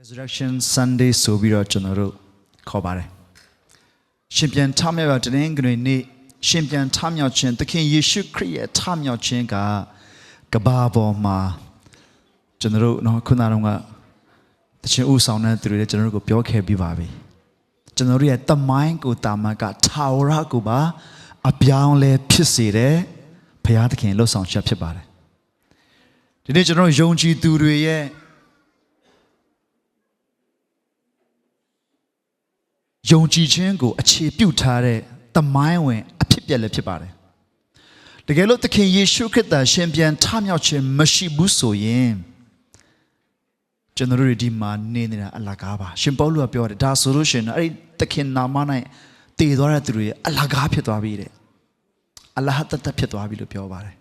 Resurrection Sunday ဆိုပြီးတော့ကျွန်တော်တို့ခေါ်ပါတယ်ရှင်ပြန်ထမြောက်ရတဲ့တင်းဂတွေနေ့ရှင်ပြန်ထမြောက်ခြင်းသခင်ယေရှုခရစ်ရဲ့ထမြောက်ခြင်းကကဘာပေါ်မှာကျွန်တော်တို့เนาะခုနကတော့တခြင်းဥဆောင်တဲ့သူတွေလည်းကျွန်တော်တို့ကိုပြောခဲ့ပြီးပါပြီကျွန်တော်တို့ရဲ့တမိုင်းကိုတာမန်ကထာဝရကိုပါအပြောင်းလဲဖြစ်စေတဲ့ဘုရားသခင်လှုပ်ဆောင်ချက်ဖြစ်ပါတယ်ဒီနေ့ကျွန်တော်တို့ယုံကြည်သူတွေရဲ့ ယုံကြည်ခြင်းကိုအခြေပြုထားတဲ့တမိုင်းဝင် အဖြစ်ပြက်လည်းဖြစ်ပါတယ်။တကယ်လို့သခင်ယေရှုခရစ်သာရှင်ပြန်ထမြောက်ခြင်းမရှိဘူးဆိုရင်ကျွန်တော်တို့ဒီမှာနေနေတာအလကားပါ။ရှင်ပေါလုကပြောတယ်ဒါဆိုလို့ရှိရင်အဲ့ဒီသခင်နာမ၌တည်သွားတဲ့သူတွေအလကားဖြစ်သွားပြီတဲ့အလဟတတဖြစ်သွားပြီလို့ပြောပါတယ်။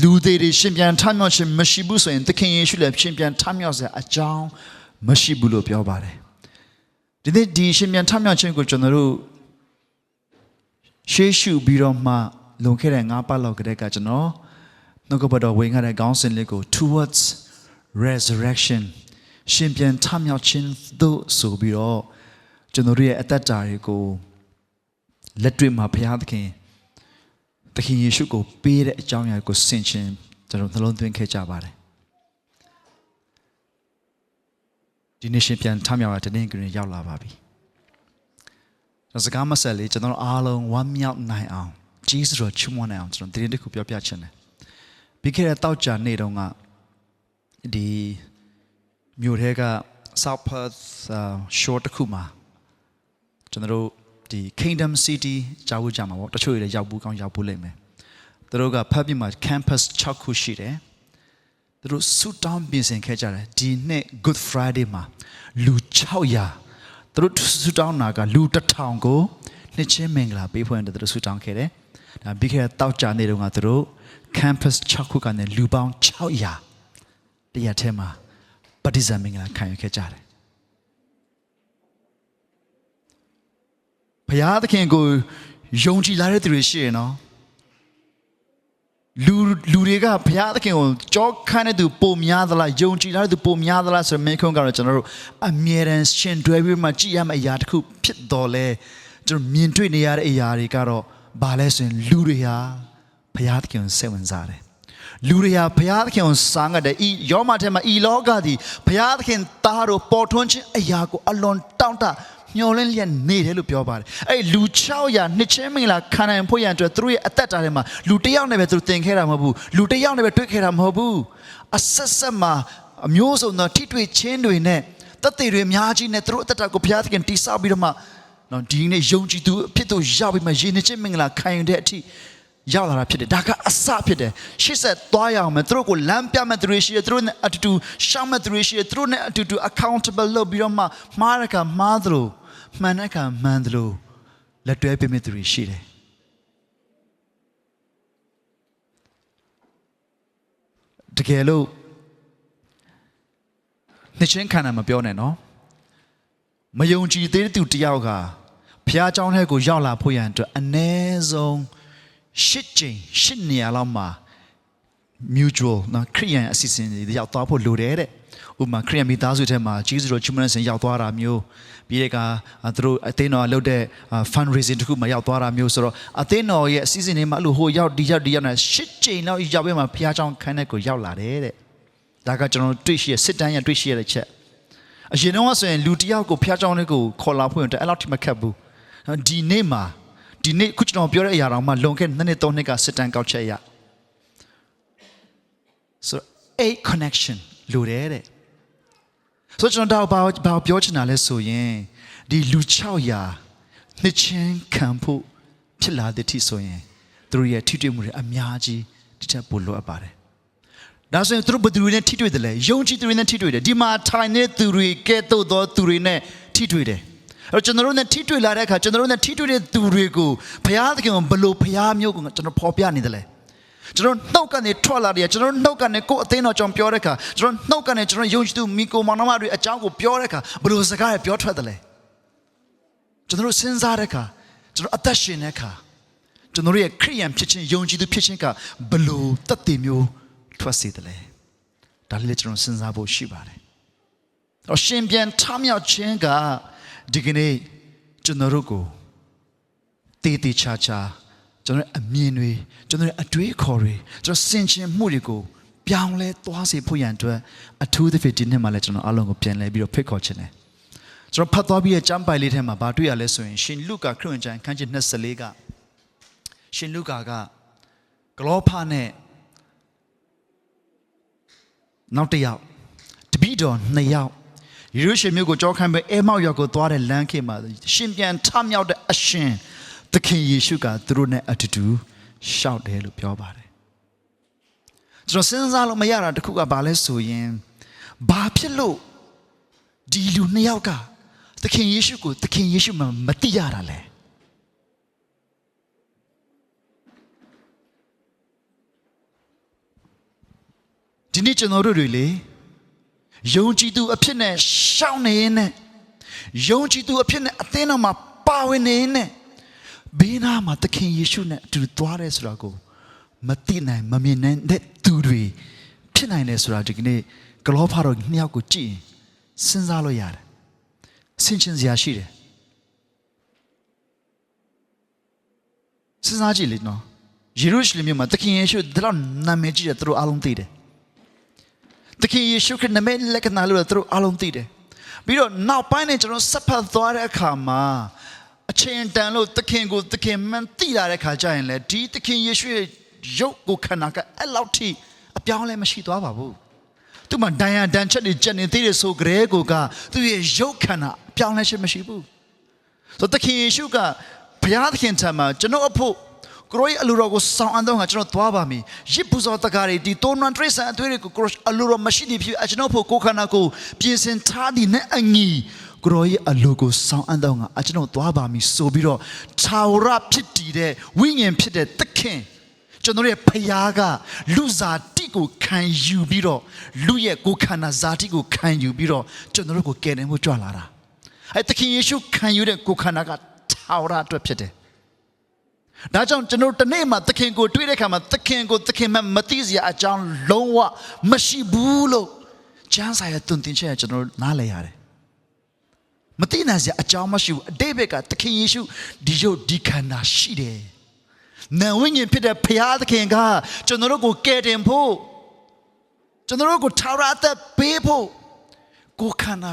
လူတွေတွေရှင်ပြန်ထမြောက်ခြင်းမရှိဘူးဆိုရင်သခင်ယေရှုလည်းရှင်ပြန်ထမြောက်စရာအကြောင်းမရှိဘူးလို့ပြောပါတယ်။ ဒီနေ့ဒီရှင်ပြန်ထမြောက်ခြင်းကိုကျွန်တော်တို့ရှေးရှုပြီးတော့မှလွန်ခဲ့တဲ့၅ပတ်လောက်ကတည်းကကျွန်တော်နှုတ်ကပတ်တော်ဝင်ခဲ့တဲ့ခေါင်းစဉ်လေးကို towards resurrection ရှင်ပြန်ထမြောက်ခြင်းသို့ဆိုပြီးတော့ကျွန်တော်တို့ရဲ့အသက်တာတွေကိုလက်တွေ့မှာဘုရားသခင်သခင်ယေရှုကိုပေးတဲ့အကြောင်းအရာကိုဆင်ခြင်ကျွန်တော်နှလုံးသွင်းခဲ့ကြပါတယ် ဒီနေ့ရှင်ပြန်ထမြောက်ရတဲ့နေ့ကလေးရောက်လာပါပြီ။ကျွန်တော်စကားမဆက်လေကျွန်တော်တို့အားလုံးဝမ်းမြောက်နိုင်အောင်ကြီးစွာချီးမွမ်းနိုင်အောင်ကျွန်တော်တရင်တစ်ခုပြောပြချင်တယ်။ပြီးခဲ့တဲ့တောက်ကြနေ့တုန်းကဒီမြို့ထဲက South Perth uh, short တစ်ခုမှာကျွန်တော်တို့ဒီ Kingdom City ကြားဖို့ကြမှာပေါ့တချို့တွေလည်းရောက်ဘူးကောင်းရောက်ဘူးလိမ့်မယ်။သူတို့ကဖတ်ပြီးမှ campus 6ခုရှိတယ်။ သူတို့ဆူတောင်းပြင်ဆင်ခဲ့ကြတယ်ဒီနှစ် Good Friday မှာလူ600သူတို့ဆူတောင်းတာကလူ1000ကိုနှစ်ချင်းမင်္ဂလာပေးဖွင့်တယ်သူတို့ဆူတောင်းခဲ့တယ်ဒါပြီးခဲ့တဲ့တောက်ကြနေတုန်းကသူတို့ campus 6ခုကနေလူပေါင်း600တရက်ထဲမှာပဋိဇာမင်္ဂလာခံယူခဲ့ကြတယ်ဘုရားသခင်ကိုယုံကြည်လာတဲ့သူတွေရှိရင်နော် လူလူတွေကဘုရားသခင်ကိုကြောခန့်တဲ့သူပုံများသလားယုံကြည်လာတဲ့သူပုံများသလားဆိုတော့မေခွန်းကတော့ကျွန်တော်တို့အမြဲတမ်းရှင်တွဲပြီးမှကြည်ရမယ့်အရာတစ်ခုဖြစ်တော်လဲကျွန်တော်မြင်တွေ့နေရတဲ့အရာတွေကတော့ဘာလဲဆိုရင်လူတွေဟာဘုရားသခင်ကိုစိတ်ဝင်စားတယ်လူတွေဟာဘုရားသခင်ကိုစားငတ်တယ်ဤယောမထဲမှာဤလောကသည်ဘုရားသခင်သားတို့ပေါ်ထွန်းခြင်းအရာကိုအလွန်တောင့်တ မျောလင်းလျက်နေတယ်လို့ပြောပါတယ်အဲ့လူ600နှစ်ချင်းမင်္ဂလာခံနိုင်ဖို့ရန်အတွက်သူတို့ရဲ့အသက်တာထဲမှာလူတစ်ယောက်နဲ့ပဲသူတို့သင်ခဲ့တာမဟုတ်ဘူးလူတစ်ယောက်နဲ့ပဲတွေ့ခဲ့တာမဟုတ်ဘူးအဆက်ဆက်မှာအမျိုးစုံသောထိတွေ့ချင်းတွေနဲ့တက်သေးတွေအများကြီးနဲ့သူတို့အသက်တာကိုဘုရားသခင်တိဆောက်ပြီးတော့မှနော်ဒီနေ့ယုံကြည်သူအဖြစ်သို့ရောက်ပြီးမှယဉ်နေချင်းမင်္ဂလာခံယူတဲ့အထိရောက်လာတာဖြစ်တယ်ဒါကအစဖြစ်တယ်ရှေ့ဆက်သွားရအောင်မယ်သူတို့ကိုလမ်းပြမဲ့သူတွေရှိတယ်သူတို့နဲ့အတူတူရှောင်းမဲ့သူတွေရှိတယ်သူတို့နဲ့အတူတူ accountable လုပ်ပြီးတော့မှမှားရကမှားသလို မှန်တဲ့ကမှန်သလိုလက်တွဲပေးမဲ့သူတွေရှိတယ်တကယ်လို့နှစ်ချင်းခံတာမပြောနဲ့နော်မယုံကြည်သေးတဲ့သူတယောက်ကဖះเจ้าထဲကိုရောက်လာဖို့ရန်အတွက်အ ਨੇ ဆုံးရှစ်ကြိမ်ရှစ်နေရာလောက်မှာ mutual နော်ခရိယန်အစီအစဉ်တွေရောက်သွားဖို့လိုတယ်တဲ့ဥပမာခရိယန်မိသားစုထဲမှာဂျေဇုတော်ချီးမွမ်းဆင်ရောက်သွားတာမျိုးပြီးရကသူတို့အသင်းတော်လုပ်တဲ့ fundraising တခုမှရောက်သွားတာမျိုးဆိုတော့အသင်းတော်ရဲ့အစီအစဉ်တွေမှာအဲ့လိုဟိုရောက်ဒီရောက်ဒီရောက်နေရှစ်ချိန်လောက်ရောက်ပြီးမှဘုရားကျောင်းခန်းထဲကိုရောက်လာတယ်တဲ့ဒါကကျွန်တော်တို့တွေ့ရှိရစစ်တမ်းရတွေ့ရှိရတဲ့ချက်အရင်တော့ဆိုရင်လူတယောက်ကိုဖျားကြောင်းလေးကိုခေါ်လာဖို့တဲ့အဲ့လောက်ထိမခက်ဘူးဒီနေ့မှာဒီနေ့ခုကျွန်တော်ပြောတဲ့အရာတော်မှလွန်ခဲ့နှစ်နှစ်သုံးနှစ်ကစစ်တမ်းကောက်ချက်ရ so a connection လိုတယ်တဲ့ဆိုတော့ကျွန်တော်တော့ဘာဘာပြောချင်တာလဲဆိုရင်ဒီလူ600နှစ်ချင်းခံဖို့ဖြစ်လာတဲ့ထိဆိုရင်သူတို့ရဲ့ထိတွေ့မှုတွေအများကြီးတစ်ချက်ပိုလိုအပ်ပါတယ်ဒါဆိုရင်သူတို့ဘယ်သူတွေနဲ့ထိတွေ့တယ်လဲယုံကြည်သူတွေနဲ့ထိတွေ့တယ်ဒီမှာထိုင်နေတဲ့သူတွေကဲ့သို့သောသူတွေနဲ့ထိတွေ့တယ်အဲ့တော့ကျွန်တော်တို့နဲ့ထိတွေ့လာတဲ့အခါကျွန်တော်တို့နဲ့ထိတွေ့တဲ့သူတွေကိုဘုရားသခင်ကဘယ်လိုဘုရားမျိုးကိုကျွန်တော်ဖော်ပြနေတယ်လဲ ကျွန်တော်နှုတ်ကနေထွက်လာတယ်ကျွန်တော်နှုတ်ကနေကိုယ်အသိတော်ကြောင့်ပြောတဲ့အခါကျွန်တော်နှုတ်ကနေကျွန်တော်ယုံကြည်သူမိကိုမောင်နှမတွေအကြောင်းကိုပြောတဲ့အခါဘယ်လိုစကားတွေပြောထွက်တယ်လဲကျွန်တော်တို့စဉ်းစားတဲ့အခါကျွန်တော်အသက်ရှင်တဲ့အခါကျွန်တော်ရဲ့ခရိယန်ဖြစ်ခြင်းယုံကြည်သူဖြစ်ခြင်းကဘယ်လိုတတ်တည်မျိုးထွက်စေတယ်လဲဒါလေးလည်းကျွန်တော်စဉ်းစားဖို့ရှိပါတယ်တော့ရှင်ပြန်ထမြောက်ခြင်းကဒီကနေ့ကျွန်တော်တို့ကိုတည်တည်ချာချာ ကျွန်တော်တို့အမြင်တွေကျွန်တော်တို့အတွေးခေါ်တွေကျွန်တော်စင်ချင်မှုတွေကိုပြောင်းလဲသွားစေဖို့ရန်အတွက်အထူးသဖြင့်ဒီနေ့မှလည်းကျွန်တော်အားလုံးကိုပြန်လဲပြီးတော့ဖိတ်ခေါ်ခြင်းတယ်ကျွန်တော်ဖတ်သွားပြီးရဲ့ကျမ်းပိုင်လေးထဲမှာဗာတွေ့ရလဲဆိုရင်ရှင်လုကာခရစ်ဝင်ကျမ်းခန်းကြီး24ကရှင်လုကာကဂလောဖနဲ့နောက်တစ်ယောက်တပည့်တော်နှစ်ယောက်ယေရုရှလင်မြို့ကိုကြောခိုင်းပဲအဲမောက်ရောက်ကိုသွားတဲ့လမ်းခေတ်မှာရှင်ပြန်ထမြောက်တဲ့အရှင် သခင်ယေရှုကသူတို့နဲ့အတူတူရှောက်တယ်လို့ပြောပါတယ်ကျွန်တော်စဉ်းစားလို့မရတာတခုကဘာလဲဆိုရင်ဘာဖြစ်လို့ဒီလူနှစ်ယောက်ကသခင်ယေရှုကိုသခင်ယေရှုမှမသိရတာလဲဒီနေ့ကျွန်တော်တို့တွေလေယုံကြည်သူအဖြစ်နဲ့ရှောင်းနေရင်နဲ့ယုံကြည်သူအဖြစ်နဲ့အသင်းတော်မှာပါဝင်နေရင်နဲ့ ဘေးနားမှာသခင်ယေရှုနဲ့အတူသွားတယ်ဆိုတာကိုမသိနိုင်မမြင်နိုင်တဲ့သူတွေဖြစ်နိုင်တယ်ဆိုတာဒီကနေ့ဂလောဖာတော်နှစ်ယောက်ကိုကြည့်ရင်စဉ်းစားလို့ရတယ်ဆင်ခြင်စရာရှိတယ်စဉ်းစားကြည့်လေနော်ယေရုရှလင်မြို့မှာသခင်ယေရှုဒီလောက်နာမည်ကြီးတယ်သူတို့အားလုံးသိတယ်သခင်ယေရှုခရစ်နမဲလက္ခဏာလို့သူတို့အားလုံးသိတယ်ပြီးတော့နောက်ပိုင်းနဲ့ကျွန်တော်ဆက်ဖတ်သွားတဲ့အခါမှာ အချိန်တန်လို့သခင်ကိုသခင်မှန်သိလာတဲ့ခါကျရင်လေဒီသခင်ယေရှုရဲ့ရုပ်ကိုခန္ဓာကအဲ့လောက်ထိအပြောင်းလဲမရှိသွားပါဘူးသူမှဒဏ်ရာဒဏ်ချက်တွေချက်နေသေးတယ်ဆိုကြဲကိုကသူ့ရဲ့ရုပ်ခန္ဓာအပြောင်းလဲရှိမရှိဘူးဆိုတော့သခင်ယေရှုကဘုရားသခင်ထံမှာကျွန်တော်အဖို့ကိုရောရဲ့အလိုတော်ကိုဆောင်အပ်တော့ငါကျွန်တော်သွားပါမယ်ရစ်ပူဇော်တကားတွေဒီတိုနွန်ထရစ်ဆန်အသွေးတွေကိုကိုရောအလိုတော်မရှိသည်ဖြစ်အကျွန်တော်ဖို့ကိုယ်ခန္ဓာကိုပြင်ဆင်ထားသည်နဲ့အညီ ကိုရောရဲ့အလိုကိုဆောင်အပ်တော့ငါအကျွန်တော်သွားပါမည်ဆိုပြီးတော့သာဝရဖြစ်တည်တဲ့ဝိညာဉ်ဖြစ်တဲ့သခင်ကျွန်တော်ရဲ့ဖခင်ကလူစားတိကိုခံယူပြီးတော့လူရဲ့ကိုယ်ခန္ဓာဇာတိကိုခံယူပြီးတော့ကျွန်တော်တို့ကိုကယ်တင်ဖို့ကြွလာတာအဲသခင်ယေရှုခံယူတဲ့ကိုယ်ခန္ဓာကသာဝရအတွက်ဖြစ်တယ်ဒါကြောင့်ကျွန်တော်တနေ့မှသခင်ကိုတွေ့တဲ့အခါမှာသခင်ကိုသခင်မှမသိစရာအကြောင်းလုံးဝမရှိဘူးလို့ကျမ်းစာရဲ့တုန်တင်ချက်ကကျွန်တော်နားလည်ရတယ်။ မသိနိုင်စရာအကြောင်းမရှိဘူးအတိတ်ဘက်ကသခင်ယေရှုဒီရုပ်ဒီခန္ဓာရှိတယ်။နံဝိညာဉ်ဖြစ်တဲ့ဘုရားသခင်ကကျွန်တော်တို့ကိုကယ်တင်ဖို့ကျွန်တော်တို့ကိုထာဝရအသက်ပေးဖို့ကိုယ်ခန္ဓာ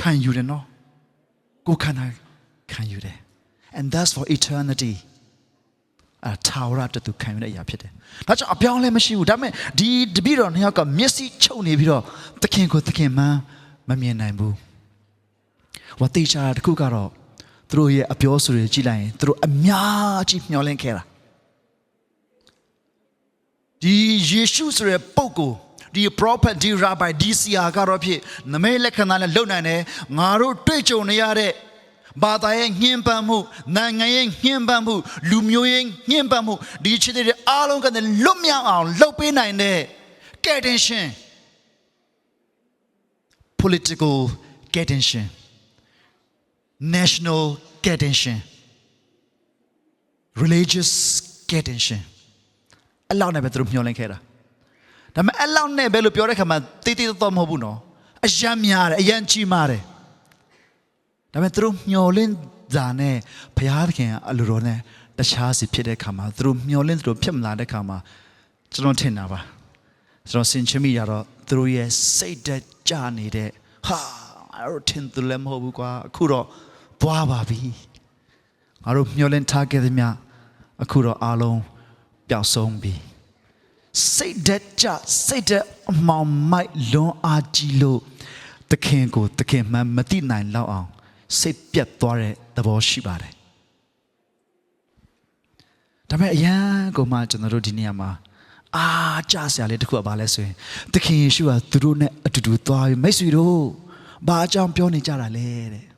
ခံယူတယ်နော်။ကိုယ်ခန္ဓာခံယူတယ် and that's for eternity အထာဝရတတူခံရတဲ့အရာဖြစ်တယ်။ဒါကြောင့်အပြောင်းလဲမရှိဘူး။ဒါပေမဲ့ဒီတပည့်တော်နှစ်ယောက်ကမျက်စိချုပ်နေပြီးတော့သခင်ကိုသခင်မှန်းမမြင်နိုင်ဘူး။ ဝတိချာတခုကတော့သူတို့ရဲ့အပြောဆိုတွေကြည့်လိုက်ရင်သူတို့အများကြီးမျှော်လင့်ခဲ့တာ။ဒီယေရှုဆိုတဲ့ပုဂ္ဂိုလ်ဒီ prophet ဒီ rabbi ဒီဆရာကတော့ဖြစ်နမိတ်လက္ခဏာနဲ့လုံနိုင်တယ်ငါတို့တွေ့ကြုံနေရတဲ့ဘာသာရဲ့ညှဉ်းပန်းမှုနိုင်ငံရဲ့ညှဉ်းပန်းမှုလူမျိုးရဲ့ညှဉ်းပန်းမှုဒီချစ်တဲ့အားလုံးကလည်းလွတ်မြောက်အောင်လှုပ်ပေးနိုင်တဲ့ကယ်တင်ရှင် political ကယ်တင်ရှင် national ကယ်တင်ရှင် religious ကယ်တင်ရှင်အလောက်နဲ့ပဲသူတို့မျှော်လင့်ခဲ့တာဒါပေမဲ့အလောက်နဲ့ပဲလို့ပြောတဲ့ခါမှာတိတိတော်တော်မဟုတ်ဘူးနော်အယံများတယ်အယံကြီးမားတယ်ဒါပေမဲ့သူတို့မျောလင့်တာနဲ့ဘုရားသခင်ကအလိုတော်နဲ့တခြားစီဖြစ်တဲ့ခါမှာသူတို့မျောလင့်သူတို့ဖြစ်မလာတဲ့ခါမှာကျွန်တော်ထင်တာပါကျွန်တော်စင်ချမိရတော့သူတို့ရဲ့စိတ်တက်ကြနေတဲ့ဟာအဲ့တော့ထင်သူလည်းမဟုတ်ဘူးကွာအခုတော့ သွားပါပြီငါတို့မျောလင့်ထားခဲ့သမျှအခုတော့အားလုံးပျောက်ဆုံးပြီစိတ်တက်ကြစိတ်တက်အမောင်မိုက်လွန်အားကြီးလို့သခင်ကိုသခင်မှန်မသိနိုင်လောက်အောင်စိတ်ပြတ်သွားတဲ့သဘောရှိပါတယ်။ဒါပေမဲ့အရန်ကိုမှကျွန်တော်တို့ဒီနေရာမှာအာကြဆရာလေးတစ်ခုကဘာလဲဆိုရင်သခင်ယေရှုကသူတို့နဲ့အတူတူသွားပြီးမိတ်ဆွေတို့ဘာအကြောင်းပြောနေကြတာလဲတဲ့။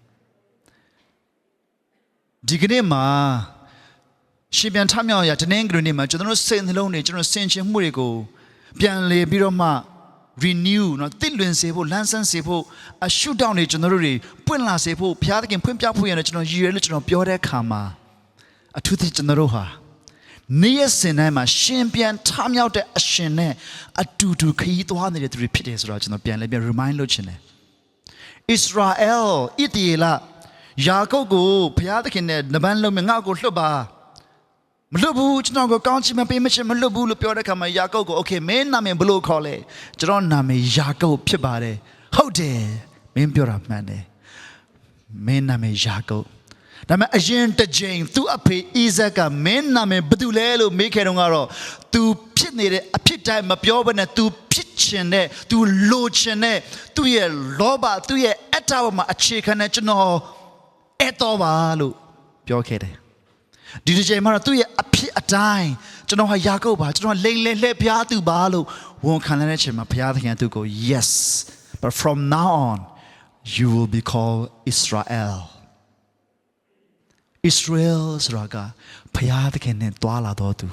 ဒီကနေ့မှာရှင်ပြန်ထမြောက်ရတနင်္ဂနွေနေ့မှာကျွန်တော်တို့စိတ်နှလုံးတွေကျွန်တော်ဆင်ခြင်မှုတွေကိုပြန်လေပြီးတော့မှ renew เนาะတစ်လွင်စေဖို့လန်းဆန်းစေဖို့အရှုတောင်းနေကျွန်တော်တို့တွေပွင့်လာစေဖို့ဘုရားသခင်ဖွင့်ပြဖို့ရတယ်ကျွန်တော်ရည်ရွယ်လို့ကျွန်တော်ပြောတဲ့အခါမှာအထူးသဖြင့်ကျွန်တော်တို့ဟာနေ့ရက်စဉ်တိုင်းမှာရှင်ပြန်ထမြောက်တဲ့အရှင်နဲ့အတူတူခရီးသွားနေတဲ့သူတွေဖြစ်တယ်ဆိုတော့ကျွန်တော်ပြန်လဲပြန် remind လုပ်ချင်တယ် ဣသရေလဣတိလ ယာကုပ်ကိုဘုရားသခင်နဲ့နဗန်းလုံးမြငါ့ကိုလွတ်ပါမလွတ်ဘူးကျွန်တော်ကိုကောင်းချီးမပေးမချင်မလွတ်ဘူးလို့ပြောတဲ့ခါမှာယာကုပ်ကိုโอเคမင်းနာမည်ဘယ်လို့ခေါ်လဲကျွန်တော်နာမည်ယာကုပ်ဖြစ်ပါတယ်ဟုတ်တယ်မင်းပြောတာမှန်တယ်မင်းနာမည်ယာကုပ်ဒါပေမဲ့အရင်တစ်ချိန်သူ့အဖေအိဇက်ကမင်းနာမည်ဘာတူလဲလို့မေးခဲ့တော့ကတော့ तू ဖြစ်နေတဲ့အဖြစ်တိုင်းမပြောဘဲနဲ့ तू ဖြစ်ချင်တဲ့ तू လိုချင်တဲ့သူ့ရဲ့လောဘသူ့ရဲ့အတ္တပေါ်မှာအခြေခံတဲ့ကျွန်တော် အဲ့တော့ပါလို့ပြောခဲ့တယ်ဒီတစ်ချိန်မှာတော့သူ့ရဲ့အဖြစ်အတိုင်းကျွန်တော်ဟာယာကုပ်ပါကျွန်တော်လိန်လေလှည့်ပြားသူပါလို့ဝန်ခံတဲ့အချိန်မှာဘုရားသခင်ကသူ့ကို yes but from now on you will be called Israel Israel ဆိုတာကဘုရားသခင်နဲ့တွာလာတော်သူ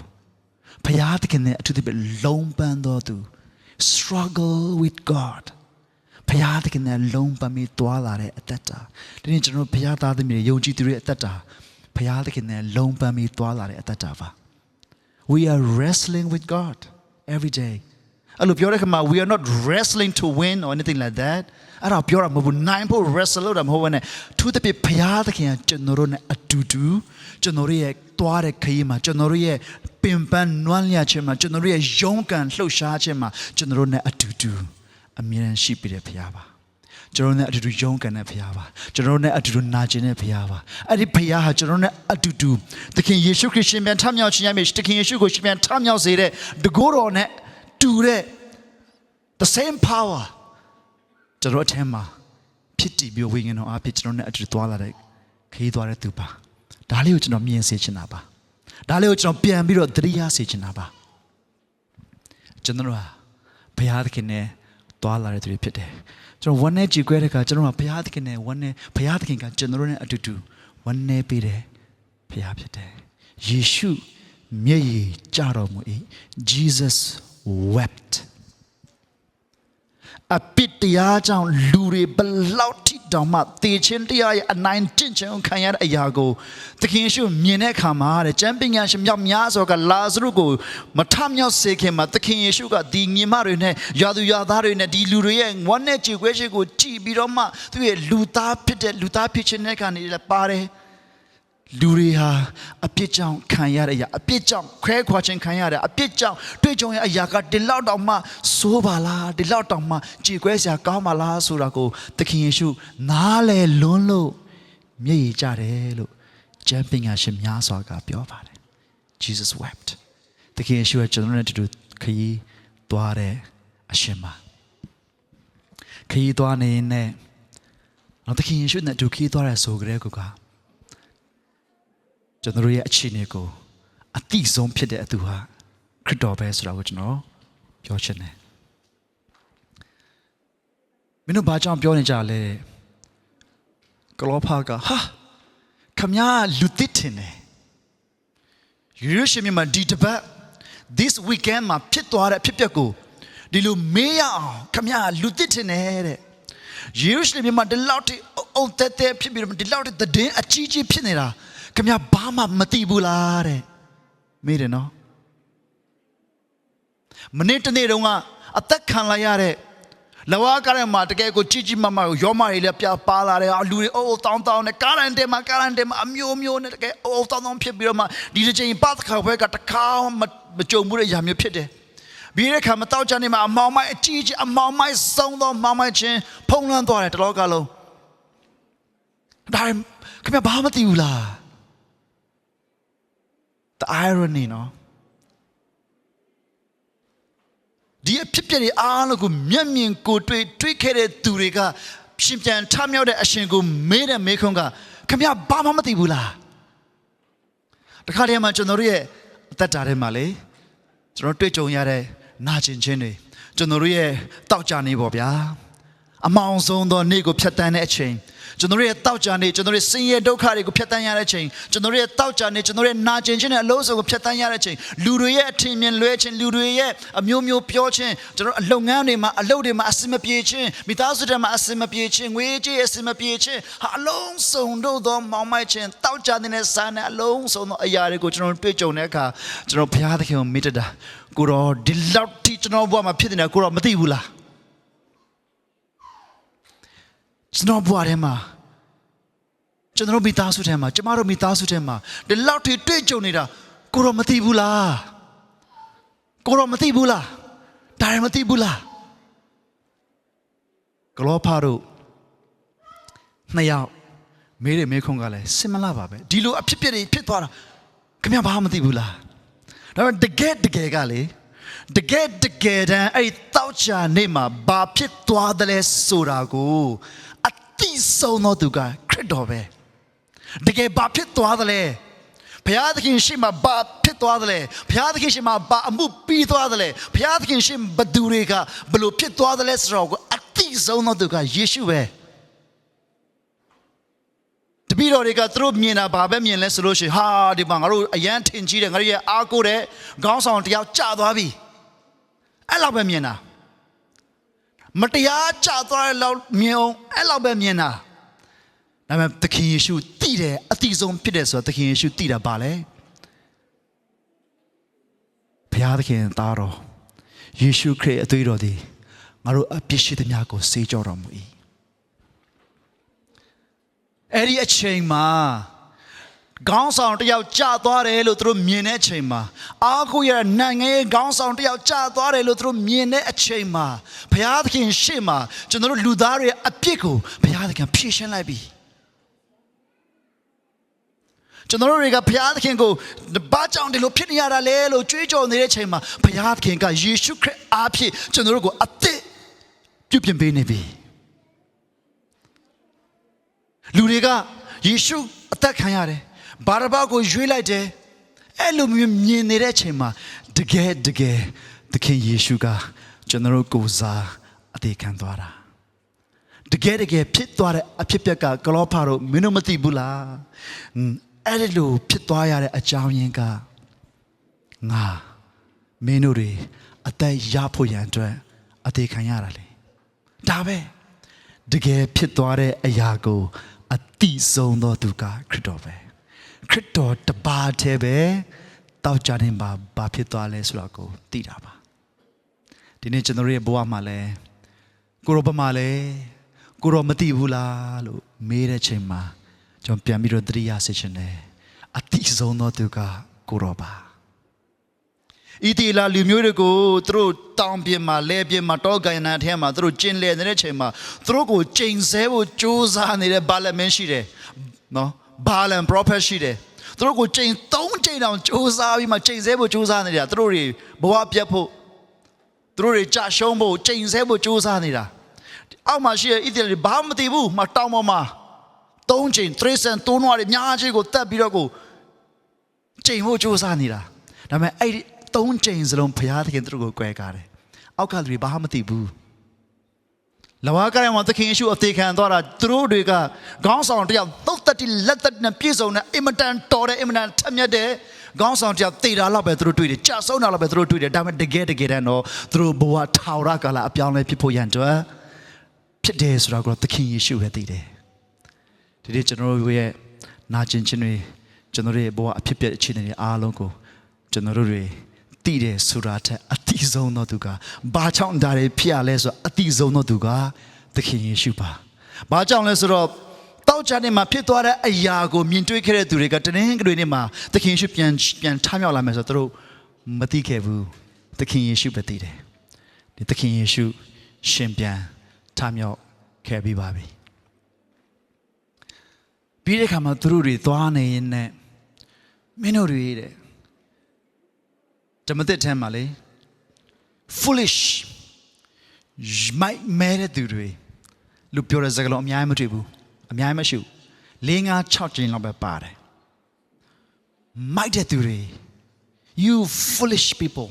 ဘုရားသခင်နဲ့အထူးသဖြင့်လုံးပန်းတော်သူ struggle with God ဘုရားသခင်နဲ့လုံးပန်းပြီးတွာလာတဲ့အသက်တာဒီနေ့ကျွန်တော်ဘုရားသားသမီးတွေယုံကြည်သူတွေအသက်တာဘုရားသခင်နဲ့လုံးပန်းပြီးတွာလာတဲ့အသက်တာပါ we are wrestling with God every day အဲ့လိုပြောတဲ့ခါမှာ we are not wrestling to win or anything like that အဲ့ဒါပြောတာမဟုတ်ဘူးနိုင်ဖို့ wrestle လုပ်တာမဟုတ်ဘဲနဲ့သူတပြည့်ဘုရားသခင်ကကျွန်တော်တို့နဲ့အတူတူကျွန်တော်တို့ရဲ့တွားတဲ့ခရီးမှာကျွန်တော်တို့ရဲ့ပင်ပန်းနွမ်းလျခြင်းမှာကျွန်တော်တို့ရဲ့ရုန်းကန်လှုပ်ရှားခြင်းမှာကျွန်တော်တို့နဲ့အတူတူ အမြဲတမ်းရှိပြီးတဲ့ဘုရားပါကျွန်တော်တို့နဲ့အတူတူရုန်းကန်တဲ့ဘုရားပါကျွန်တော်တို့နဲ့အတူတူနာကျင်တဲ့ဘုရားပါအဲ့ဒီဘုရားဟာကျွန်တော်တို့နဲ့အတူတူသခင်ယေရှုခရစ်ရှင်ပြန်ထမြောက်ခြင်းရမယ်သခင်ယေရှုကိုရှင်ပြန်ထမြောက်စေတဲ့တကိုးတော်နဲ့တူတဲ့ the same power ကျွန်တော်အထက်မှာဖြစ်တည်ပြီးဝိညာဉ်တော်အဖြစ်ကျွန်တော်နဲ့အတူသွားလာတဲ့ခရီးသွားတဲ့သူပါဒါလေးကိုကျွန်တော်မြင်စေချင်တာပါဒါလေးကိုကျွန်တော်ပြန်ပြီးတော့သတိရစေချင်တာပါကျွန်တော်ကဘုရားသခင်နဲ့ သွားလာတဲ့သူတွေဖြစ်တယ်ကျွန်တော်ဝမ်းနဲ့ကြည်ခွဲတဲ့အခါကျွန်တော်ကဘုရားသခင်နဲ့ဝမ်းနဲ့ဘုရားသခင်ကကျွန်တော်နဲ့အတူတူဝမ်းနဲ့ပေးတယ်ဘုရားဖြစ်တယ်ယေရှုမျက်ရည်ကျတော်မူ၏။ Jesus wept အပစ်တရားကြောင့်လူတွေဘလောက်ထိ တောင်မှတေချင်းတရားရဲ့အနိုင်ကျင့်ခြင်းကိုခံရတဲ့အရာကိုသခင်ယေရှုမြင်တဲ့အခါမှာတဲ့ကျမ်းပညာရှင်မြောက်များစွာကလာဇရုကိုမထမြောက်စေခင်မှာသခင်ယေရှုကဒီညီမတွေနဲ့ယာသူယာသားတွေနဲ့ဒီလူတွေရဲ့ဝမ်းနဲ့ကြေခွဲခြင်းကိုကြည်ပြီးတော့မှသူရဲ့လူသားဖြစ်တဲ့လူသားဖြစ်ခြင်းနဲ့ကနေလည်းပါတယ် လူတွေဟာအပြစ်ကြောင့်ခံရတဲ့အရာအပြစ်ကြောင့်ခွဲခွာခြင်းခံရတဲ့အပြစ်ကြောင့်တွေ့ကြုံရတဲ့အရာကဒီလောက်တောင်မှစိုးပါလားဒီလောက်တောင်မှကြည်ခွဲစရာကောင်းပါလားဆိုတာကိုသခင်ယေရှုနားလေလွန်းလို့မျက်ရည်ကျတယ်လို့ကျမ်းပညာရှင်များစွာကပြောပါတယ် Jesus wept သခင်ယေရှုကကျွန်တော်တို့နဲ့အတူတူခရီးသွားတဲ့အရှင်ပါခရီးသွားနေရင်နဲ့တော့သခင်ယေရှုနဲ့အတူခရီးသွားတဲ့ဆိုကြတဲ့ကူက ကျွန်တော်တို့ရဲ့အခြေအနေကိုအတိဆုံးဖြစ်တဲ့အသူဟာခရစ်တော်ပဲဆိုတာကိုကျွန်တော်ပြောချင်တယ်မင်းတို့ဘာကြောင့်ပြောနေကြလဲကလောဖာကဟာခမညာလူတစ်တင်တယ်ယေရုရှလင်မှာဒီတပတ် this weekend မှာဖြစ်သွားတဲ့ဖြစ်ပျက်ကိုဒီလိုမေးရအောင်ခမညာလူတစ်တင်တယ်တဲ့ယေရုရှလင်မှာဒီလောက်ထိအုံသက်သက်ဖြစ်ပြီးတော့ဒီလောက်ထိသတင်းအကြီးကြီးဖြစ်နေတာ ခမညာဘာမှမသိဘူးလားတဲ့မေးတယ်နော်မနေ့တနေ့တုန်းကအသက်ခံလိုက်ရတဲ့လဝါကားထဲမှာတကယ်ကိုကြီးကြီးမားမားရောမတွေလည်းပြပါလာတယ်လူတွေအိုးအိုးတောင်းတောင်းနဲ့ကားရန်တဲမှာကားရန်တဲမှာအမျိုးမျိုးနဲ့တကယ်အိုးအိုးတောင်းတောင်းဖြစ်ပြီးတော့မှဒီတစ်ချိန်ပတ်ခါဘဲကတခါမမကြုံဘူးတဲ့ຢာမျိုးဖြစ်တယ်ပြီးတဲ့ခါမတောက်ချနေမှာအမောင်မိုက်အကြီးကြီးအမောင်မိုက်ဆုံးသောမောင်မိုက်ချင်းဖုံးလွှမ်းသွားတယ်တလောကလုံးဒါခင်ဗျဘာမှမသိဘူးလား the irony နော်ဒီအဖြစ်ပြက်တွေအားလုံးကိုမျက်မြင်ကိုတွေ့တွေ့ခဲ့တဲ့သူတွေကရှင်ပြန်ထမြောက်တဲ့အရှင်ကိုမေးတဲ့မေးခွန်းကခင်ဗျဘာမှမသိဘူးလားတခါတည်းမှာကျွန်တော်တို့ရဲ့အသက်တာထဲမှာလေကျွန်တော်တွေ့ကြုံရတဲ့နာကျင်ခြင်းတွေကျွန်တော်တို့ရဲ့တောက်ကြနေပေါ့ဗျာအမောင်ဆုံးသောနေ့ကိုဖြတ်တန်းတဲ့အချိန် ကျွန်တော်တို့ရဲ့တောက်ကြနေကျွန်တော်တို့ရဲ့ဆင်းရဲဒုက္ခတွေကိုဖြတ်တန်းရတဲ့အချိန်ကျွန်တော်တို့ရဲ့တောက်ကြနေကျွန်တော်တို့ရဲ့နာကျင်ခြင်းနဲ့အလို့ဆိုကိုဖြတ်တန်းရတဲ့အချိန်လူတွေရဲ့အထင်မြင်လွဲခြင်းလူတွေရဲ့အမျိုးမျိုးပြောခြင်းကျွန်တော်တို့အလုပ်ငန်းတွေမှာအလုပ်တွေမှာအစင်မပြေခြင်းမိသားစုတွေမှာအစင်မပြေခြင်းငွေကြေးအစင်မပြေခြင်းဟာအလုံးစုံတို့သောမောင်မိုက်ခြင်းတောက်ကြနေတဲ့စာနဲ့အလုံးစုံသောအရာတွေကိုကျွန်တော်တို့တွေ့ကြုံတဲ့အခါကျွန်တော်ဘုရားသခင်ကိုမေတ္တာကိုတော့ဒီလောက်ထိကျွန်တော်ဘဝမှာဖြစ်နေတာကိုတော့မသိဘူးလား ကျွန်တော်ဘဝထဲမှာကျွန်တော်မိသားစုထဲမှာကျမတို့မိသားစုထဲမှာဒီလောက်ထိတွေ့ကြုံနေတာကိုတော့မသိဘူးလားကိုတော့မသိဘူးလားဒါရမသိဘူးလားဂလောဖာတို့နှစ်ယောက်မေးတယ်မေးခွန်းကလည်းစင်မလာပါပဲဒီလိုအဖြစ်ပြက်တွေဖြစ်သွားတာခင်ဗျာဘာမှမသိဘူးလားဒါပေမဲ့တကယ်တကယ်ကလေတကယ်တကယ်တမ်းအဲ့ဒီတောက်ချာနေမှာဘာဖြစ်သွားတယ်လဲဆိုတာကိုအ တိဆုံးသောသူကခရစ်တော်ပဲတကယ်ဘာဖြစ်သွားတယ်လဲဘုရားသခင်ရှိမှဘာဖြစ်သွားတယ်လဲဘုရားသခင်ရှိမှဘာအမှုပြီးသွားတယ်လဲဘုရားသခင်ရှိဘသူတွေကဘလို့ဖြစ်သွားတယ်လဲဆိုတော့ကိုအတိဆုံးသောသူကယေရှုပဲတပည့်တော်တွေကသူတို့မြင်တာဘာပဲမြင်လဲဆိုလို့ရှိရင်ဟာဒီမှာငါတို့အရန်ထင်ကြီးတယ်ငါတို့ရဲ့အားကိုးတဲ့ခေါင်းဆောင်တယောက်ကြာသွားပြီအဲ့လောက်ပဲမြင်တာ မတရားကြာသွားတဲ့လောက်မြင်အောင်အဲ့လောက်ပဲမြင်တာဒါပေမဲ့သခင်ယေရှုတည်တယ်အတိဆုံးဖြစ်တယ်ဆိုတော့သခင်ယေရှုတည်တာပါလေဘုရားသခင်သားတော်ယေရှုခရစ်အသွေးတော်သည်ငါတို့အပြစ်ရှိသမျှကိုစေကြောတော်မူ၏အဲ့ဒီအချိန်မှာ ခေါင်းဆောင်တစ်ယောက်ကြာသွားတယ်လို့သူတို့မြင်တဲ့အချိန်မှာအာခုရဲ့နိုင်ငံရဲ့ခေါင်းဆောင်တစ်ယောက်ကြာသွားတယ်လို့သူတို့မြင်တဲ့အချိန်မှာဘုရားသခင်ရှေ့မှာကျွန်တော်တို့လူသားတွေအပြစ်ကိုဘုရားသခင်ဖြေရှင်းလိုက်ပြီကျွန်တော်တို့တွေကဘုရားသခင်ကိုဘာကြောင့်ဒီလိုဖြစ်နေရတာလဲလို့ကြွေးကြော်နေတဲ့အချိန်မှာဘုရားသခင်ကယေရှုခရစ်အားဖြင့်ကျွန်တော်တို့ကိုအသက်ပြုပြင်ပေးနေပြီလူတွေကယေရှုအသက်ခံရတယ် ဘာရဘကိုရွေးလိုက်တယ်အဲ့လိုမျိုးမြင်နေတဲ့အချိန်မှာတကယ်တကယ်သခင်ယေရှုကကျွန်တော်တို့ကိုယ်စားအသေးခံသွားတာတကယ်တကယ်ဖြစ်သွားတဲ့အဖြစ်အပျက်ကဂလောဖာတို့မင်းတို့မသိဘူးလားอืมအဲ့ဒီလိုဖြစ်သွားရတဲ့အကြောင်းရင်းကငါမင်းတို့တွေအသက်ရဖို့ရန်အတွက်အသေးခံရတာလေဒါပဲတကယ်ဖြစ်သွားတဲ့အရာကိုအတိဆုံးသောသူကခရစ်တော်ပဲ ခရစ်တော်တပါးတည်းပဲတောက်ကြတဲ့မှာဘာဖြစ်သွားလဲဆိုတာကိုသိတာပါဒီနေ့ကျွန်တော်ရဲ့ဘဝမှာလဲကိုရောဘမှာလဲကိုရောမသိဘူးလားလို့မေးတဲ့ချိန်မှာကျွန်တော်ပြန်ပြီးတော့သတိရစေချင်တယ်အတိဆုံးသောသူကကိုရောပါဣတိလာလူမျိုးတွေကိုသူတို့တောင်ပြင်မှာလဲပြင်မှာတောကန်နာထဲမှာသူတို့ကျင်လည်နေတဲ့ချိန်မှာသူတို့ကိုချိန်ဆဖို့ကြိုးစားနေတဲ့ဘာလမင်းရှိတယ်နော် ဘာလန် prophet ရှိတယ်သူတို့ကိုချိန်၃ချိန်တောင်ကြိုးစားပြီးမှချိန်ဆဖို့ကြိုးစားနေတာသူတို့တွေဘဝပြတ်ဖို့သူတို့တွေကြာရှုံးဖို့ချိန်ဆဖို့ကြိုးစားနေတာအောက်မှာရှိတဲ့ဣတိလာတွေဘာမှမသိဘူးမတောင်ပေါ်မှာ၃ချိန်သရစ်ဆန်သုံးနွားတွေအများကြီးကိုတက်ပြီးတော့ကိုချိန်ဖို့ကြိုးစားနေတာဒါပေမဲ့အဲ့ဒီသုံးချိန်စလုံးဘုရားသခင်သူတို့ကိုကြွယ်ကားတယ်။အောက်ကလူတွေဘာမှမသိဘူး။ လဝါကရမှာသခင်ယေရှုအသေးခံသွားတာသူတို့တွေကခေါင်းဆောင်တယောက်သုတ်တတိလက်သက်နဲ့ပြည့်စုံတဲ့အင်မတန်တော်တဲ့အင်မတန်ထက်မြက်တဲ့ခေါင်းဆောင်တယောက်တေတာလောက်ပဲသူတို့တွေ့တယ်။ကြာဆုံးတာလောက်ပဲသူတို့တွေ့တယ်။ဒါပေမဲ့တကယ်တကယ်တမ်းတော့သူတို့ဘဝထာဝရကာလအပြောင်းလဲဖြစ်ဖို့ရန်အတွက်ဖြစ်တယ်ဆိုတာကိုသခင်ယေရှုပဲသိတယ်။ဒီနေ့ကျွန်တော်တို့ရဲ့နာကျင်ခြင်းတွေကျွန်တော်တို့ရဲ့ဘဝအဖြစ်ပြက်အခြေအနေတွေအားလုံးကိုကျွန်တော်တို့တွေ တည်တယ်ဆိုတာထက်အတိဆုံးသောသူကဘာကြောင့်ဒါတွေဖြစ်ရလဲဆိုတော့အတိဆုံးသောသူကသခင်ယေရှုပါ။ဘာကြောင့်လဲဆိုတော့တောက်ချနေမှာဖြစ်သွားတဲ့အရာကိုမြင်တွေ့ခဲ့တဲ့သူတွေကတနင်္ဂနွေနေ့မှာသခင်ယေရှုပြန်ပြန်ထမြောက်လာမယ်ဆိုတော့သူတို့မသိခဲ့ဘူး။သခင်ယေရှုပဲသိတယ်။ဒီသခင်ယေရှုရှင်ပြန်ထမြောက်ခဲ့ပြီးပါပြီ။ပြီးတဲ့အခါမှာသူတို့တွေသွားနေရင်နဲ့မင်းတို့တွေတဲ့ ဓမ္မသစ်ထဲမှာလေ foolish မိုက်မဲတဲ့သူတွေလူပြောတဲ့စကားလုံးအများကြီးမတွေ့ဘူးအများကြီးမရှိဘူး၄၅6ကျင်းလောက်ပဲပါတယ်မိုက်တဲ့သူတွေ you foolish people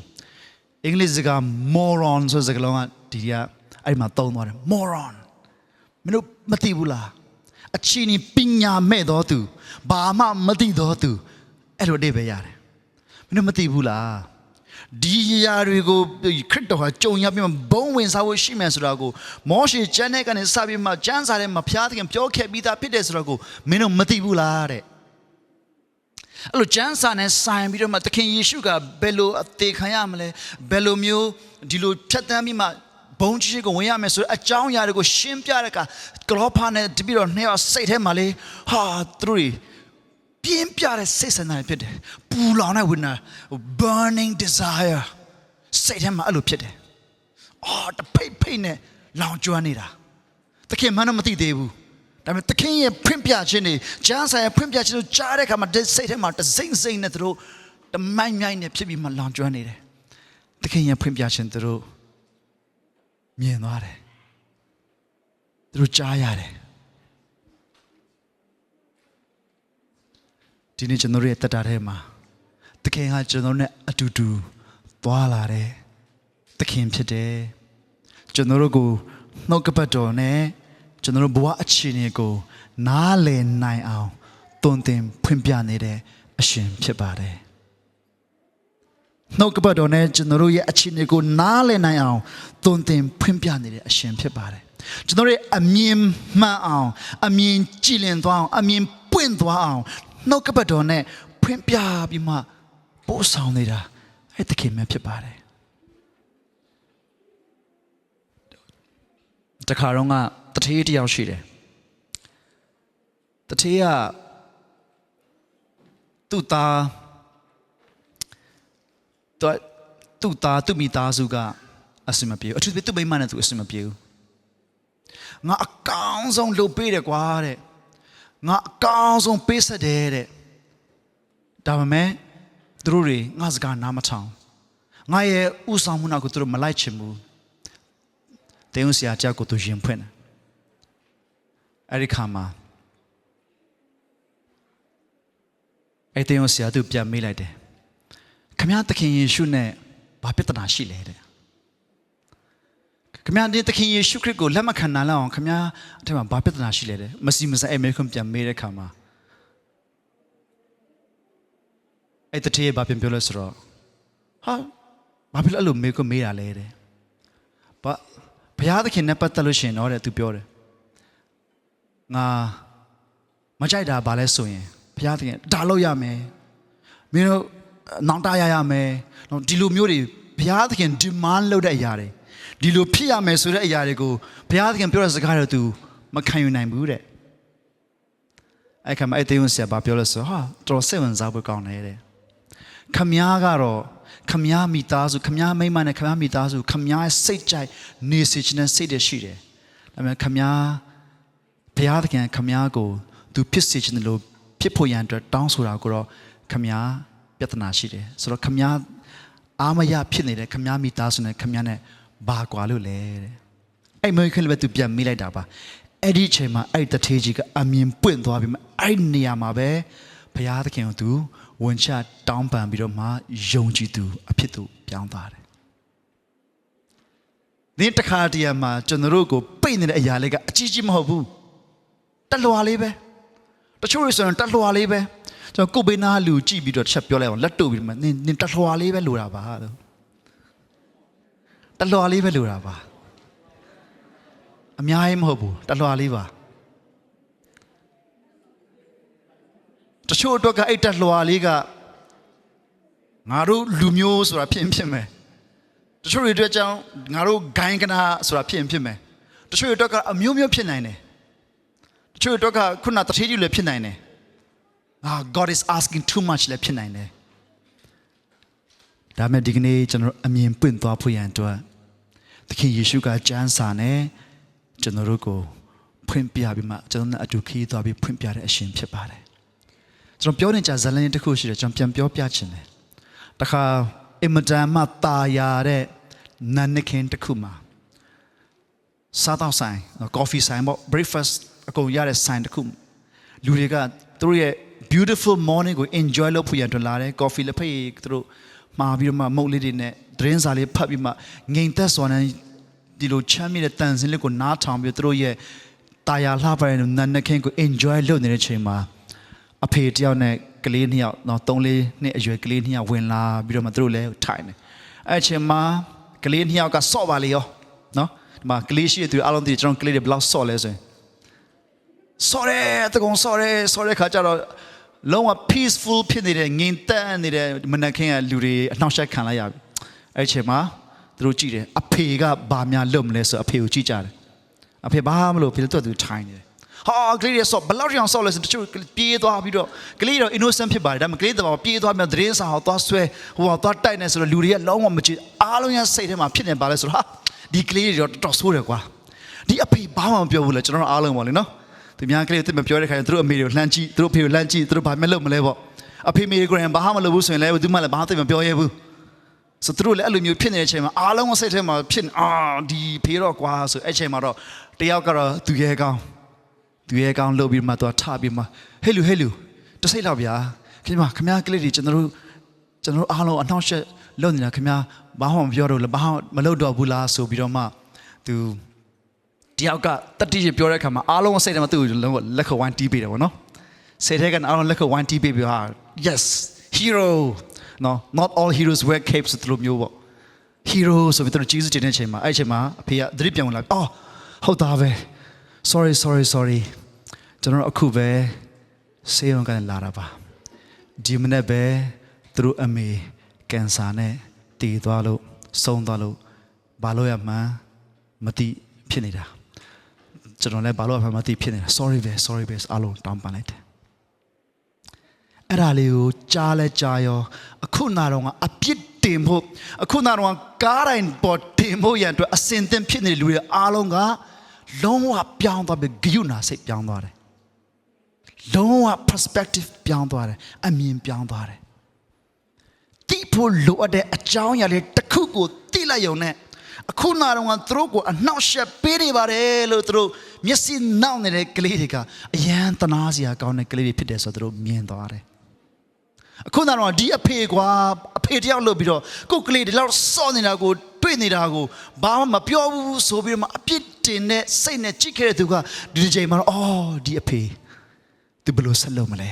အင်္ဂလိပ်စကား moron ဆိုတဲ့စကားလုံးကဒီကအဲ့ဒီမှာသုံးသွားတယ် moron မင်းတို့မသိဘူးလားအချင်းဤပညာမဲ့တော်သူဘာမှမသိတော်သူအဲ့လိုအဓိပ္ပာယ်ရတယ်မင်းတို့မသိဘူးလား ဒီຢာတွေကိုခရစ်တော်ဟာကြုံရပြီးမှဘုံဝင်စားဖို့ရှိမယ်ဆိုတာကိုမောရှေကျမ်းတဲ့ကနေစပြီးမှကျမ်းစာထဲမှာဘုရားသခင်ပြောခဲ့ပြီးသားဖြစ်တယ်ဆိုတာကိုမင်းတို့မသိဘူးလားတဲ့အဲ့လိုကျမ်းစာနဲ့ဆိုင်ပြီးတော့မှသခင်ယေရှုကဘယ်လိုအသေးခံရမလဲဘယ်လိုမျိုးဒီလိုဖြတ်တန်းပြီးမှဘုံကြီးကိုဝင်ရမယ်ဆိုတော့အကြောင်းအရာတွေကိုရှင်းပြတဲ့အခါဂလောဖာနဲ့တပြီးတော့နှစ်ယောက်စိတ်ထဲမှာလေဟာသူတို့တွေ ပြင်းပြတဲ့စိတ်ဆန္ဒတွေဖြစ်တယ်ပူလောင်တဲ့ဝိညာဉ် burning desire စိတ်ထဲမှာအဲ့လိုဖြစ်တယ်အော်တဖိတ်ဖိတ်နဲ့လောင်ကျွမ်းနေတာသခင်မှန်းတော့မသိသေးဘူးဒါပေမဲ့သခင်ရဲ့ဖွင့်ပြခြင်းတွေဂျားဆိုင်ရဲ့ဖွင့်ပြခြင်းကိုကြားတဲ့အခါမှာဒီစိတ်ထဲမှာတစိမ့်စိမ့်နဲ့သူတို့တမိုင်းမြိုင်းနဲ့ဖြစ်ပြီးမှလောင်ကျွမ်းနေတယ်သခင်ရဲ့ဖွင့်ပြခြင်းသူတို့မြင်သွားတယ်သူတို့ကြားရတယ် ဒီနေ့ကျွန်တော်တို့ရဲ့တက်တာထဲမှာသခင်ကကျွန်တော်နဲ့အတူတူသွားလာတယ်သခင်ဖြစ်တယ်ကျွန်တော်တို့ကိုနှုတ်ကပတ်တော်နဲ့ကျွန်တော်တို့ဘဝအခြေအနေကို နားလည်နိုင်အောင်တွင်တင်ဖွင့်ပြနေတဲ့အရှင်ဖြစ်ပါတယ်နှုတ်ကပတ်တော်နဲ့ကျွန်တော်တို့ရဲ့အခြေအနေကိုနားလည်နိုင်အောင်သွန်သင်ဖွင့်ပြနေတဲ့အရှင်ဖြစ်ပါတယ်ကျွန်တော်တို့ရဲ့အမြင်မှန်အောင်အမြင်ကြည်လင်သွားအောင်အမြင်ပွင့်သွားအောင် နှုတ်ကပတ်တော်နဲ့ဖွင့်ပြပြီးမှပို့ဆောင်နေတာအဲ့တခင်မြတ်ဖြစ်ပါတယ်တခါတော့ကတထေးတစ်ယောက်ရှိတယ်တထေးကသူ့သားသူသူ့သားသူ့မိသားစုကအစင်မပြေဘူးအထူးသဖြင့်သူ့မိန်းမနဲ့သူအစင်မပြေဘူးငါအကောင်းဆုံးလုပ်ပေးတယ်ကွာတဲ့ ငါအကောင်းဆုံးပေးဆက်တယ်တဲ့ဒါပေမဲ့သူတို့တွေငါစကားနားမထောင်ငါရဲ့ဥဆောင်မှုနောက်ကိုသူတို့မလိုက်ချင်ဘူးတင်းဦးဆရာကြောက်ကိုသူရင်ဖွင့်တယ်အဲ့ဒီခါမှာအဲ့တင်းဦးဆရာသူပြန်မေးလိုက်တယ်ခမရသခင်ယေရှုနဲ့ဘာပြဿနာရှိလဲတဲ့ ခမရဒီသခင်ယေရှုခရစ်ကိုလက်မခံနိုင်လောက်အောင်ခမရအထက်မှာဘာပြဿနာရှိလဲတဲ့မစီမစအဲ့မေခွန်ပြန်မေးတဲ့ခါမှာအဲ့တတိယဘာပြန်ပြောလဲဆိုတော့ဟာဘာဖြစ်လို့အဲ့လိုမေခွန်မေးတာလဲတဲ့ဘာဘုရားသခင်နဲ့ပတ်သက်လို့ရှရင်တော့တဲ့သူပြောတယ်ငါမကြိုက်တာဘာလဲဆိုရင်ဘုရားသခင်ဒါလို့ရမယ်မင်းတို့နောင်တရရမယ်နော်ဒီလိုမျိုးတွေဘုရားသခင် demand လုပ်တဲ့အရာတွေ ဒီလိုဖြစ်ရမယ်ဆိုတဲ့အရာတွေကိုဘုရားသခင်ပြောတဲ့စကားတော့ तू မခံယူနိုင်ဘူးတဲ့အဲ့ခါမှာအဲ့တေယုန်ဆရာပြောလို့ဆိုဟာတော်စိတ်ဝင်စားဖို့ကောင်းတယ်တဲ့ခမည်းကတော့ခမည်းမိသားစုခမည်းမိမနဲ့ခမည်းမိသားစုခမည်းစိတ်ကြိုက်နေစေခြင်းနဲ့စိတ်တည်းရှိတယ်ဒါပေမဲ့ခမည်းဘုရားသခင်ခမည်းကို तू ဖြစ်စေခြင်းလို့ဖြစ်ဖို့ရန်အတွက်တောင်းဆိုတာကိုတော့ခမည်းပြဿနာရှိတယ်ဆိုတော့ခမည်းအာမရဖြစ်နေတဲ့ခမည်းမိသားစုနဲ့ခမည်းနဲ့ ဘာကွာလို့လဲတဲ့အဲ့မေခွန်းလည်းပဲ तू ပြန်မိလိုက်တာပါအဲ့ဒီအချိန်မှာအဲ့တထေးကြီးကအမြင်ပွင့်သွားပြီးမှအဲ့ဒီနေရာမှာပဲဘုရားသခင်ကို तू ဝန်ချတောင်းပန်ပြီးတော့မှယုံကြည်သူအဖြစ်သူပြောင်းသွားတယ်ဒီတခါတည်းမှာကျွန်တော်တို့ကိုပိတ်နေတဲ့အရာလေးကအကြီးကြီးမဟုတ်ဘူးတလွာလေးပဲတချို့တွေဆိုရင်တလွာလေးပဲကျွန်တော်ကိုယ်ဘေးနားလူကြည့်ပြီးတော့တစ်ချက်ပြောလိုက်အောင်လက်တို့ပြီးမှနင်နင်တလွာလေးပဲလိုတာပါလို့တ လွာလေးပဲလိုတာပါအများကြီးမဟုတ်ဘူးတလွာလေးပါတချို့အတွက်ကအဲ့တလွာလေးကငါတို့လူမျိုးဆိုတာဖြစ်ရင်ဖြစ်မယ်တချို့တွေအတွက်ကြောင့်ငါတို့ဂိုင်းကနာဆိုတာဖြစ်ရင်ဖြစ်မယ်တချို့တွေအတွက်ကအမျိုးမျိုးဖြစ်နိုင်တယ်တချို့တွေအတွက်ကခုနတထေးကြီးလည်းဖြစ်နိုင်တယ်အာ God is asking too much လည်းဖြစ်နိုင်တယ်ဒါမဲ့ဒီကနေ့ကျွန်တော်တို့အမြင်ပွင့်သွားဖို့ရန်အတွက် သခင်ယေရှုကကျမ်းစာနဲ့ကျွန်တော်တို့ကိုဖွင့်ပြပြီးမှကျွန်တော်တို့အတူခီးသွားပြီးဖွင့်ပြတဲ့အရှင်ဖြစ်ပါတယ်ကျွန်တော်ပြောနေကြဇာတ်လမ်းတစ်ခုရှိတယ်ကျွန်တော်ပြန်ပြောပြချင်တယ်တခါအင်မတန်မှတာယာတဲ့နန်းနခင်တစ်ခုမှာစားတော့ဆိုင် coffee ဆိုင်ပေါ့ breakfast အကုန်ရတဲ့ဆိုင်တစ်ခုလူတွေကသူတို့ရဲ့ beautiful morning ကို enjoy လုပ်ဖို့ရန်တွလာတယ် coffee လက်ဖက်ရည်သူတို့မှာပြီးတော့မှမုတ်လေးတွေနဲ့ သတင်းစာလေးဖတ်ပြီးမှငိမ်သက်စွာနဲ့ဒီလိုချမ်းမြေ့တဲ့တန်စင်လေးကိုနားထောင်ပြီးသူတို့ရဲ့တာယာလှပတဲ့နန်းနခင်ကို enjoy လုပ်နေတဲ့ချိန်မှာအဖေတယောက်နဲ့ကလေးနှစ်ယောက်တော့၃လေးနှစ်အရွယ်ကလေးနှစ်ယောက်ဝင်လာပြီးတော့မှသူတို့လည်းထိုင်တယ်အဲ့အချိန်မှာကလေးနှစ်ယောက်ကစော့ပါလေရောနော်ဒီမှာကလေးရှိတဲ့သူအားလုံးသိတယ်ကျွန်တော်ကလေးတွေဘယ်လောက်စော့လဲဆိုရင်စော့တယ်တကုံစော့တယ်စော့တဲ့ခါကျတော့လုံးဝ peaceful ဖြစ်နေတဲ့ငြိမ်သက်နေတဲ့မနက်ခင်းကလူတွေအနှောက်အယှက်ခံလိုက်ရပြီ အဲ့အချိန်မှာသူတို့ကြည့်တယ်အဖေကဘာများလုပ်မလဲဆိုအဖေကိုကြည့်ကြတယ်အဖေဘာမလို့ဖေတော့သူထိုင်နေတယ်ဟာကလေးတွေဆော့ဘယ်လောက်ကြောင်ဆော့လဲဆိုတချို့ပြေးသွားပြီးတော့ကလေးတော့ innocent ဖြစ်ပါတယ်ဒါပေမဲ့ကလေးတော့ပြေးသွားပြီးသတင်းစာဟောသွားဆွဲဟိုသွားတိုက်နေဆိုတော့လူတွေကလုံးဝမကြည့်အားလုံးရစိတ်ထဲမှာဖြစ်နေပါလဲဆိုတော့ဟာဒီကလေးတွေတော့တော်တော်ဆိုးတယ်ကွာဒီအဖေဘာမှမပြောဘူးလေကျွန်တော်တို့အားလုံးပါလေနော်သူများကလေးတွေမပြောတဲ့ခါကျသူတို့အမေတွေကိုလှမ်းကြည့်သူတို့အဖေကိုလှမ်းကြည့်သူတို့ဘာမှလုပ်မလဲပေါ့အဖေမေကိုရင်ဘာမှမလုပ်ဘူးဆိုရင်လည်းသူမှလည်းဘာမှသိမပြောရဲဘူး ဆိုသူတို့လည်းအဲ့လိုမျိုးဖြစ်နေတဲ့အချိန်မှာအားလုံးစိတ်ထဲမှာဖြစ်နေအာဒီဖေးတော့ကွာဆိုအဲ့ချိန်မှာတော့တယောက်ကတော့သူရဲကောင်းသူရဲကောင်းလှုပ်ပြီးမှသူကထပြီးမှဟဲ့လူဟဲ့လူတစိတ်တော့ဗျာခင်ဗျာခင်ဗျာကလေးတွေကျွန်တော်တို့ကျွန်တော်တို့အားလုံးအနှောင့်အယှက်လုပ်နေတာခင်ဗျာဘာမှမပြောတော့လည်းဘာမှမလုပ်တော့ဘူးလားဆိုပြီးတော့မှသူတယောက်ကတတိယပြောတဲ့အခါမှာအားလုံးစိတ်ထဲမှာသူ့ကိုလုံးဝလက်ခုပ်ဝိုင်းတီးပေးတယ်ပေါ့နော်စိတ်ထဲကအားလုံးလက်ခုပ်ဝိုင်းတီးပေးပြီးဟာ yes hero no not all heroes wear capes ဆိုလိုမျိုးပေါ့ hero ဆိုပြီးသူတို့ကြီးစုတင်တဲ့အချိန်မှာအဲ့အချိန်မှာအဖေကသတိပြောင်းလာအော်ဟုတ်သားပဲ sorry sorry sorry ကျွန်တော်တို့အခုပဲဆေးရုံကနေလာတာပါဒီမနေ့ပဲသူတို့အမေကင်ဆာနဲ့တည်သွားလို့ဆုံးသွားလို့ဘာလို့ရမှန်းမသိဖြစ်နေတာကျွန်တော်လည်းဘာလို့ရမှန်းမသိဖြစ်နေတာ sorry ပဲ sorry ပဲအားလုံးတောင်းပန်လိုက်တယ် အဲ့ဒါလေးကိုကြားလဲကြားရောအခုနာတော့ကအပြစ်တင်ဖို့အခုနာတော့ကကားတိုင်းပေါ်တင်ဖို့ရန်အတွက်အစင်သင်ဖြစ်နေတဲ့လူတွေအားလုံးကလုံးဝပြောင်းသွားပြီဂယုဏစိတ်ပြောင်းသွားတယ်လုံးဝ perspective ပြောင်းသွားတယ်အမြင်ပြောင်းသွားတယ်တိဖို့လိုအပ်တဲ့အကြောင်းအရာလေးတစ်ခုကိုသိလိုက်ရုံနဲ့အခုနာတော့ကသူတို့ကိုအနှောက်အယှက်ပေးနေပါတယ်လို့သူတို့မျက်စိနောက်နေတဲ့ကလေးတွေကအယံတနာစရာကောင်းတဲ့ကလေးတွေဖြစ်တယ်ဆိုတော့သူတို့မြင်သွားတယ် အခုတော့ဒီအဖေကွာအဖေတယောက်လို့ပြီးတော့ကိုယ်ကလေးဒီလောက်စော့နေတာကိုတွေ့နေတာကိုဘာမှမပြောဘူးဆိုပြီးတော့မှအပြစ်တင်တဲ့စိတ်နဲ့ကြည့်ခဲ့တဲ့သူကဒီဒီချိန်မှာတော့အော်ဒီအဖေသူဘယ်လိုဆက်လုပ်မလဲ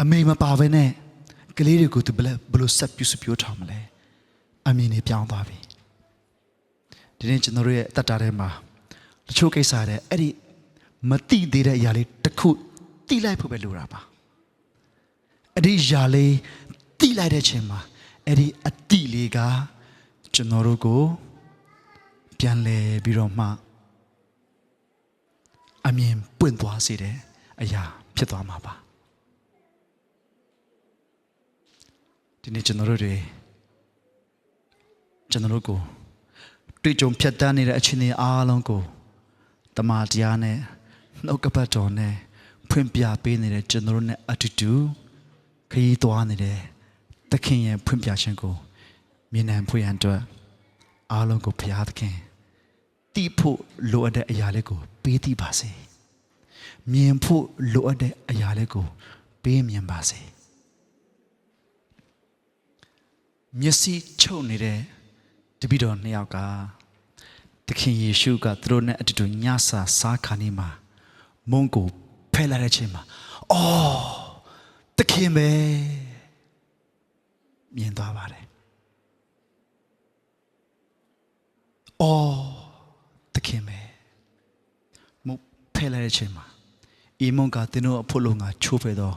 အမေမပါဘဲနဲ့ကလေးတွေကိုသူဘယ်လဲဘယ်လိုဆက်ပြုစုပြောထားမလဲအမြင်တွေပြောင်းသွားပြီဒီနေ့ကျွန်တော်တို့ရဲ့အသက်တာထဲမှာတချို့ကိစ္စတဲ့အဲ့ဒီမတိသေးတဲ့အရာလေးတစ်ခုတိလိုက်ဖို့ပဲလိုတာပါ အဲ့ဒီຢာလေးတိလိုက်တဲ့ချိန်မှာအဲ့ဒီအတိလေးကကျွန်တော်တို့ကိုပြန်လဲပြီးတော့မှအမြင်ပွင့်သွားစေတဲ့အရာဖြစ်သွားမှာပါဒီနေ့ကျွန်တော်တို့တွေကျွန်တော်တို့ကိုတွေ့ကြုံဖြတ်တန်းနေတဲ့အချိန်တွေအားလုံးကိုတမန်တရားနဲ့နှုတ်ကပတ်တော်နဲ့ဖွင့်ပြပေးနေတဲ့ကျွန်တော်တို့နဲ့အတူတူ ခရီးသွားနေတဲ့သခင်ရဲ့ဖွင့်ပြခြင်းကိုမြင်နိုင်ဖွင့်ရန်အတွက်အားလုံးကိုဘုရားသခင်တိဖို့လိုအပ်တဲ့အရာလေးကိုပေးသိပါစေမြင်ဖို့လိုအပ်တဲ့အရာလေးကိုပေးမြင်ပါစေမျက်စိချုပ်နေတဲ့တပည့်တော်နှစ်ယောက်ကသခင်ယေရှုကသူတို့နဲ့အတူတူညစာစားခါနေမှာမုန်းကိုဖဲလာတဲ့ချိန်မှာအော် သခင်ပဲမြင်သွားပါတယ်။အော်သခင်ပဲမုတ်ဖဲလိုက်တဲ့အချိန်မှာဤမုန်ကသင်တို့အဖို့လုံးကချိုးဖဲတော့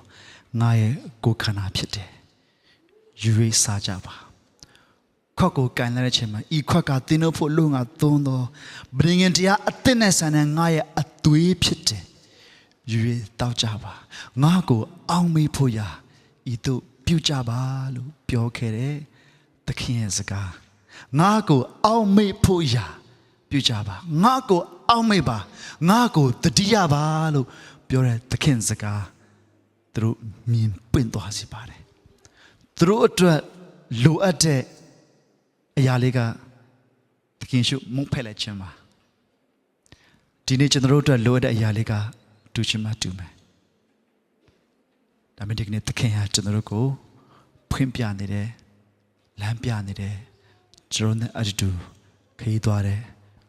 ငါရဲ့ကိုယ်ခန္ဓာဖြစ်တယ်။ယူရိစားကြပါ။ခွက်ကိုကန်လိုက်တဲ့အချိန်မှာဤခွက်ကသင်တို့ဖို့လုံးကသွန်းတော့ဗြိင်ငင်တရားအသစ်နဲ့ဆန်တဲ့ငါရဲ့အသွေးဖြစ်တယ်။ ယူရတောက်ကြပါငါကို အောင်းမေးဖို့ရာဤသို့ပြုကြပါလို့ပြောခဲ့တယ်သခင်ရဲ့စကားငါကို အောင်းမေးဖို့ရာပြုကြပါငါကို အောင်းမေးပါငါကိုတတိယပါလို့ပြောတဲ့သခင်စကားသူတို့မြင်ပွင့်သွားစီပါတယ်သူတို့အတွက်လိုအပ်တဲ့အရာလေးကသခင်ရှုမုန်းဖက်လိုက်ခြင်းပါဒီနေ့ကျွန်တော်တို့အတွက်လိုအပ်တဲ့အရာလေးက တူချင်မှတူမယ်။ဒါပေမဲ့ဒီကနေ့သခင်ဟာကျွန်တော်တို့ကိုဖွင့်ပြနေတယ်လမ်းပြနေတယ်ကျွန်တော်နဲ့အတူတူခရီးသွားတဲ့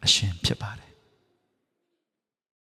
အရှင်ဖြစ်ပါတယ်